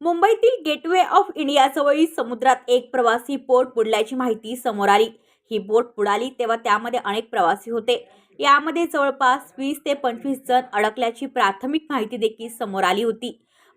मुंबईतील gateway of इंडियाजवळील समुद्रात एक प्रवासी बोट बुडल्याची माहिती समोर आली. ही बोट बुडाली तेव्हा त्यामध्ये अनेक प्रवासी होते. यामध्ये जवळपास वीस ते पंचवीस जण अडकल्याची प्राथमिक माहिती देखील समोर आली होती.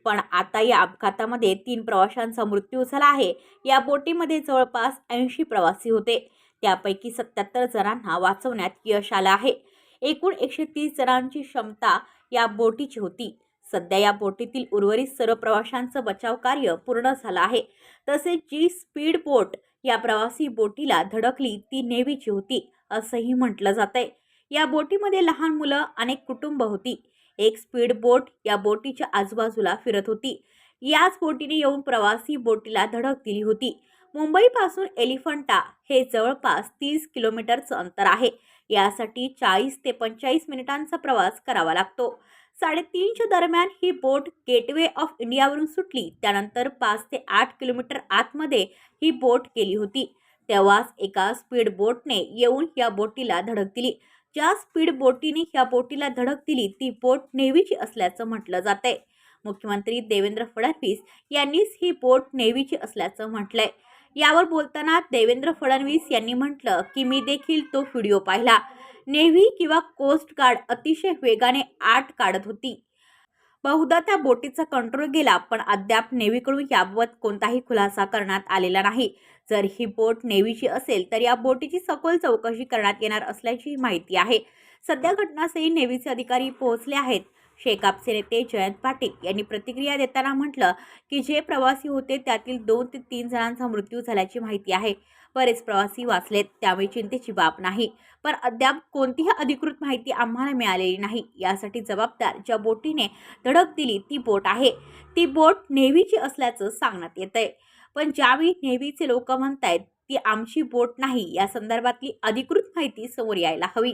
पण आता या अपघातामध्ये तीन प्रवाशांचा मृत्यू झाला आहे. या बोटीमध्ये जवळपास ऐंशी प्रवासी होते. त्यापैकी सत्याहत्तर जणांना वाचवण्यात यश आलं आहे. एकूण एकशे तीस जणांची क्षमता या बोटीची होती. सध्या या बोटीतील उर्वरित सर्व प्रवाशांचं बचाव कार्य पूर्ण झालं आहे. तसेच जी स्पीड बोट या प्रवासी बोटीला धडकली ती नेव्हीची होती असंही म्हटलं जातंय. या बोटीमध्ये लहान मुलं अनेक कुटुंब होती. एक स्पीड बोट या बोटीच्या आजूबाजूला फिरत होती. याच बोटीने येऊन प्रवासी बोटीला धडक दिली होती. मुंबईपासून एलिफंटा हे जवळपास तीस किलोमीटरचं अंतर आहे. यासाठी चाळीस ते पंचेचाळीस मिनिटांचा प्रवास करावा लागतो. साडेतीनच्या दरम्यान ही बोट गेटवे ऑफ इंडियावरून सुटली. त्यानंतर पाच ते आठ किलोमीटर आतमध्ये ही बोट गेली होती. तेव्हाच एका स्पीड बोटने येऊन या बोटीला धडक दिली. ज्या स्पीड बोटीने या बोटीला धडक दिली ती बोट नेव्हीची असल्याचं म्हटलं जातंय. मुख्यमंत्री देवेंद्र फडणवीस यांनीच ही बोट नेव्हीची असल्याचं म्हटलंय. यावर बोलताना देवेंद्र फडणवीस यांनी म्हटलं की मी देखील तो व्हिडिओ पाहिला. नेव्ही किंवा कोस्ट गार्ड अतिशय वेगाने आट काढत होती. बहुधा त्या बोटीचा कंट्रोल गेला पण अद्याप नेव्हीकडून याबाबत कोणताही खुलासा करण्यात आलेला नाही. जर ही बोट नेव्हीची असेल तर या बोटीची सखोल चौकशी करण्यात येणार असल्याची माहिती आहे. सध्या घटनास्थळी नेव्हीचे अधिकारी पोहोचले आहेत. शेकापचे नेते जयंत पाटील यांनी प्रतिक्रिया देताना म्हटलं की जे प्रवासी होते त्यातील दोन ते तीन जणांचा मृत्यू झाल्याची माहिती आहे. बरेच प्रवासी वाचलेत त्यामुळे चिंतेची बाब नाही. पण अद्याप कोणतीही अधिकृत माहिती आम्हाला मिळालेली नाही. यासाठी जबाबदार ज्या बोटीने धडक दिली ती बोट आहे. ती बोट नेव्हीची असल्याचं सांगण्यात येत आहे पण ज्यावेळी नेव्हीचे लोक म्हणतायत ती आमची बोट नाही या संदर्भातली अधिकृत माहिती समोर यायला हवी.